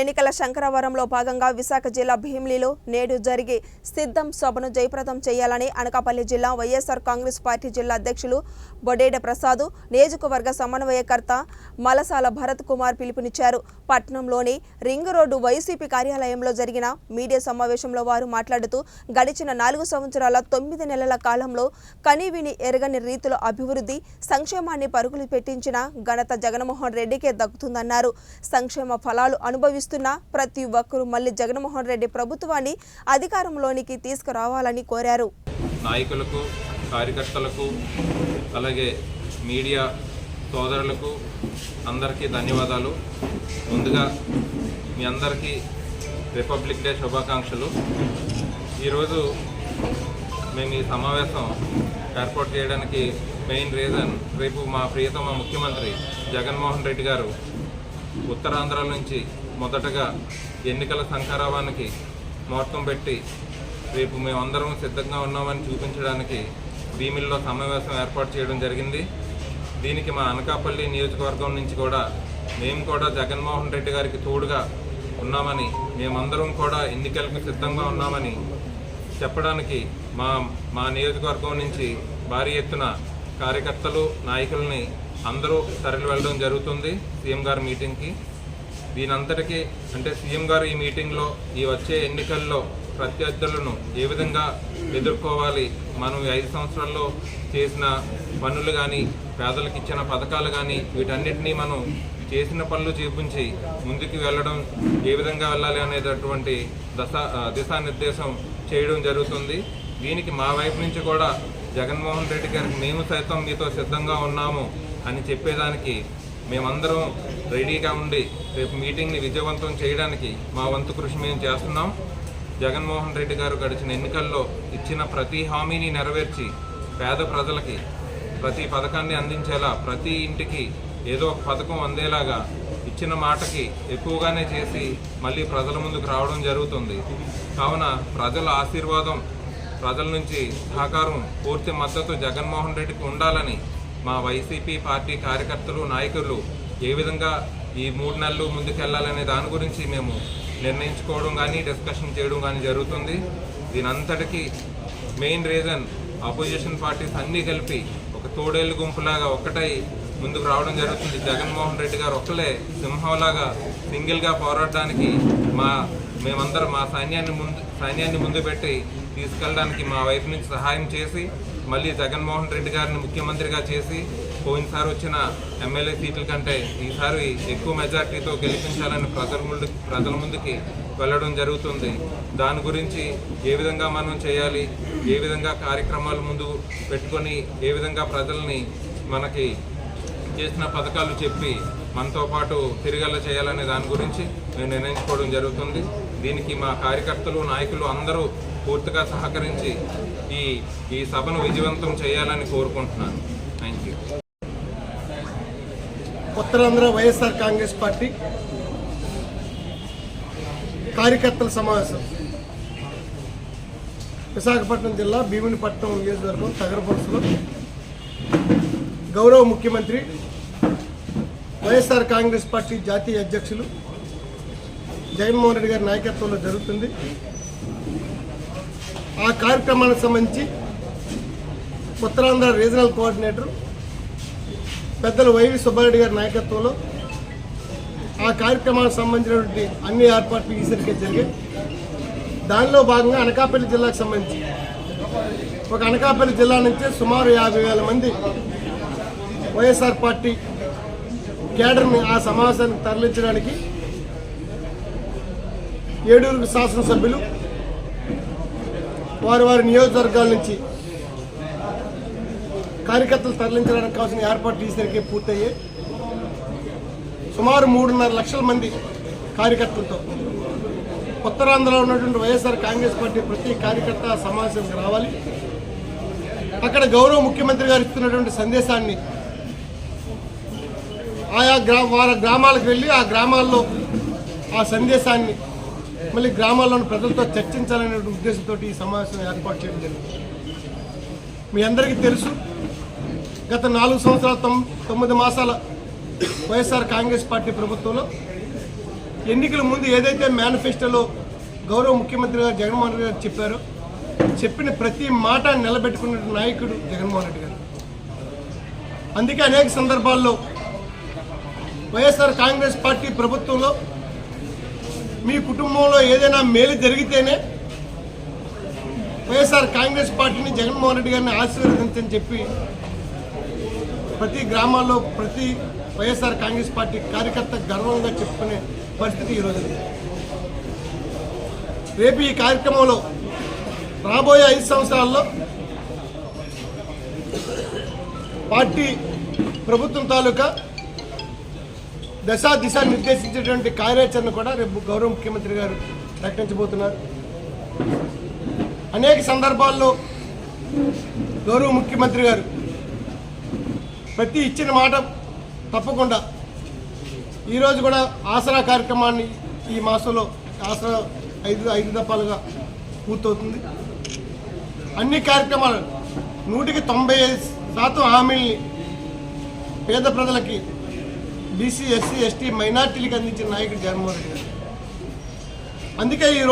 ఎన్నికల శంకరవరంలో భాగంగా విశాఖ జిల్లా భీమిలిలో నేడు జరిగే సిద్ధం సభను జయప్రదం చేయాలని అనకాపల్లి జిల్లా వైఎస్ఆర్ కాంగ్రెస్ పార్టీ జిల్లా అధ్యక్షులు బొడేడ ప్రసాద్ నియోజకవర్గ సమన్వయకర్త మలసాల భరత్ కుమార్ పిలుపునిచ్చారు. పట్నంలోని రింగ్ రోడ్డు వైసీపీ కార్యాలయంలో జరిగిన మీడియా సమావేశంలో వారు మాట్లాడుతూ గడిచిన నాలుగు సంవత్సరాల తొమ్మిది నెలల కాలంలో కనీవిని ఎరగని రీతిలో అభివృద్ధి సంక్షేమాన్ని పరుగులు పెట్టించిన ఘనత జగన్మోహన్ రెడ్డికే దక్కుతుందన్నారు. సంక్షేమ ఫలాలు అనుభవిస్తున్న ప్రతి ఒక్కరూ మళ్ళీ జగన్మోహన్ రెడ్డి ప్రభుత్వాన్ని అధికారంలోనికి తీసుకురావాలని కోరారు. నాయకులకు కార్యకర్తలకు అలాగే మీడియా సోదరులకు అందరికీ ధన్యవాదాలు. ముందుగా మీ అందరికీ రిపబ్లిక్ డే శుభాకాంక్షలు. ఈరోజు మేము ఈ సమావేశం ఏర్పాటు చేయడానికి మెయిన్ రీజన్ రేపు మా ప్రియతమ ముఖ్యమంత్రి జగన్మోహన్ రెడ్డి గారు ఉత్తరాంధ్ర నుంచి మొదటగా ఎన్నికల సంకారావానికి ముహూర్తం పెట్టి రేపు మేమందరం సిద్ధంగా ఉన్నామని చూపించడానికి భీమిల్లో సమావేశం ఏర్పాటు చేయడం జరిగింది. దీనికి మా అనకాపల్లి నియోజకవర్గం నుంచి కూడా మేము కూడా జగన్మోహన్ రెడ్డి గారికి తోడుగా ఉన్నామని మేమందరం కూడా ఎన్నికలకు సిద్ధంగా ఉన్నామని చెప్పడానికి మా మా నియోజకవర్గం నుంచి భారీ ఎత్తున కార్యకర్తలు నాయకుల్ని అందరూ తరలి వెళ్ళడం జరుగుతుంది సీఎం గారి మీటింగ్కి. దీనంతటికీ అంటే సీఎం గారు ఈ మీటింగ్లో ఈ వచ్చే ఎన్నికల్లో ప్రత్యర్థులను ఏ విధంగా ఎదుర్కోవాలి మనం ఈ ఐదు సంవత్సరాల్లో చేసిన పనులు కానీ పేదలకు ఇచ్చిన పథకాలు కానీ వీటన్నిటినీ మనం చేసిన పనులు చూపించి ముందుకు వెళ్ళడం ఏ విధంగా వెళ్ళాలి అనేటటువంటి దశ దిశానిర్దేశం చేయడం జరుగుతుంది. దీనికి మా వైపు నుంచి కూడా జగన్మోహన్ రెడ్డి గారికి మేము సైతం మీతో సిద్ధంగా ఉన్నాము అని చెప్పేదానికి మేమందరం రెడీగా ఉండి రేపు మీటింగ్ని విజయవంతం చేయడానికి మా వంతు కృషి మేము చేస్తున్నాం. జగన్మోహన్ రెడ్డి గారు గడిచిన ఎన్నికల్లో ఇచ్చిన ప్రతి హామీని నెరవేర్చి పేద ప్రజలకి ప్రతి పథకాన్ని అందించేలా ప్రతి ఇంటికి ఏదో ఒక పథకం అందేలాగా ఇచ్చిన మాటకి ఎక్కువగానే చేసి మళ్ళీ ప్రజల ముందుకు రావడం జరుగుతుంది. కావున ప్రజల ఆశీర్వాదం ప్రజల నుంచి సహకారం పూర్తి మద్దతు జగన్మోహన్ రెడ్డికి ఉండాలని మా వైసీపీ పార్టీ కార్యకర్తలు నాయకులు ఏ విధంగా ఈ మూడు నెలలు ముందుకెళ్ళాలనే దాని గురించి మేము నిర్ణయించుకోవడం కానీ డిస్కషన్ చేయడం కానీ జరుగుతుంది. దీనంతటికీ మెయిన్ రీజన్ అపోజిషన్ పార్టీస్ అన్నీ కలిపి ఒక తోడేళ్ళు గుంపులాగా ఒకటై ముందుకు రావడం జరుగుతుంది. జగన్మోహన్ రెడ్డి గారు ఒక్కలే సింహంలాగా సింగిల్గా పోరాడడానికి మా మేమందరం మా సైన్యాన్ని ముందు సైన్యాన్ని ముందు పెట్టి తీసుకెళ్ళడానికి మా వైపు నుంచి సహాయం చేసి మళ్ళీ జగన్మోహన్ రెడ్డి గారిని ముఖ్యమంత్రిగా చేసి పోయినసారి వచ్చిన ఎమ్మెల్యే సీట్ల కంటే ఈసారి ఎక్కువ మెజార్టీతో గెలిపించాలని ప్రజల ముందు ప్రజల ముందుకి వెళ్ళడం జరుగుతుంది. దాని గురించి ఏ విధంగా మనం చేయాలి ఏ విధంగా కార్యక్రమాలు ముందు పెట్టుకొని ఏ విధంగా ప్రజల్ని మనకి చేసిన పథకాలు చెప్పి మనతో పాటు తిరిగేలా చేయాలనే దాని గురించి మేము నిర్ణయించుకోవడం జరుగుతుంది. దీనికి మా కార్యకర్తలు నాయకులు అందరూ పూర్తిగా సహకరించి ఈ ఈ సభను విజయవంతం చేయాలని కోరుకుంటున్నాను. Thank you Uttarandhra YSR Congress party కార్యకర్తల సమావేశం. విశాఖపట్నం జిల్లా భీమునిపట్నం నియోజకవర్గం తగరపరుసులో గౌరవ ముఖ్యమంత్రి వైఎస్ఆర్ కాంగ్రెస్ పార్టీ జాతీయ అధ్యక్షులు జగన్మోహన్ రెడ్డి గారి నాయకత్వంలో జరుగుతుంది. ఆ కార్యక్రమానికి సంబంధించి ఉత్తరాంధ్ర రీజనల్ కోఆర్డినేటర్ పెద్దలు వైవి సుబ్బారెడ్డి గారి నాయకత్వంలో ఆ కార్యక్రమానికి సంబంధించినటువంటి అన్ని ఏర్పాట్లు ఈసరికే జరిగాయి. దానిలో భాగంగా అనకాపల్లి జిల్లాకు సంబంధించి ఒక అనకాపల్లి జిల్లా నుంచి సుమారు యాభై వేల మంది వైఎస్ఆర్ పార్టీ కేడర్ని ఆ సమావేశానికి తరలించడానికి ఏడూరు శాసనసభ్యులు వారి వారి నియోజకవర్గాల నుంచి కార్యకర్తలు తరలించడానికి కావాల్సిన ఏర్పాట్లు ఈసరికి పూర్తయ్యాయి. సుమారు మూడున్నర లక్షల మంది కార్యకర్తలతో ఉత్తరాంధ్రలో ఉన్నటువంటి వైఎస్ఆర్ కాంగ్రెస్ పార్టీ ప్రతి కార్యకర్త సమావేశానికి రావాలి. అక్కడ గౌరవ ముఖ్యమంత్రి గారు ఇస్తున్నటువంటి సందేశాన్ని ఆయా గ్రా వారి గ్రామాలకు వెళ్ళి ఆ గ్రామాల్లో ఆ సందేశాన్ని మళ్ళీ గ్రామాల్లోని ప్రజలతో చర్చించాలనే ఉద్దేశంతో ఈ సమావేశం ఏర్పాటు చేయడం జరిగింది. మీ అందరికీ తెలుసు గత నాలుగు సంవత్సరాల తొమ్మిది మాసాల వైఎస్ఆర్ కాంగ్రెస్ పార్టీ ప్రభుత్వంలో ఎన్నికల ముందు ఏదైతే మేనిఫెస్టోలో గౌరవ ముఖ్యమంత్రి గారు జగన్మోహన్ రెడ్డి గారు చెప్పారో చెప్పిన ప్రతి మాట నిలబెట్టుకున్న నాయకుడు జగన్మోహన్ రెడ్డి గారు. అందుకే అనేక సందర్భాల్లో వైఎస్ఆర్ కాంగ్రెస్ పార్టీ ప్రభుత్వంలో మీ కుటుంబంలో ఏదైనా మేలు జరిగితేనే వైఎస్ఆర్ కాంగ్రెస్ పార్టీని జగన్మోహన్ రెడ్డి గారిని ఆశీర్వదించని చెప్పి ప్రతి గ్రామాల్లో ప్రతి వైఎస్ఆర్ కాంగ్రెస్ పార్టీ కార్యకర్త గర్వంగా చెప్పుకునే పరిస్థితి ఈరోజు రేపు ఈ కార్యక్రమంలో రాబోయే ఐదు సంవత్సరాల్లో పార్టీ ప్రభుత్వం తాలూకా దశా దిశ నిర్దేశించేటువంటి కార్యాచరణ కూడా రేపు గౌరవ ముఖ్యమంత్రి గారు ప్రకటించబోతున్నారు. అనేక సందర్భాల్లో గౌరవ ముఖ్యమంత్రి గారు ప్రతి ఇచ్చిన మాట తప్పకుండా ఈరోజు కూడా ఆసరా కార్యక్రమాన్ని ఈ మాసంలో ఆసరా ఐదు ఐదు దఫాలుగా పూర్తవుతుంది. అన్ని కార్యక్రమాలు నూటికి తొంభై ఐదు శాతం హామీల్ని పేద ప్రజలకి బీసీ ఎస్సీ ఎస్టీ మైనార్టీలకు అందించిన నాయకుడు జగన్మోహన్ రెడ్డి గారు. అందుకే ఈ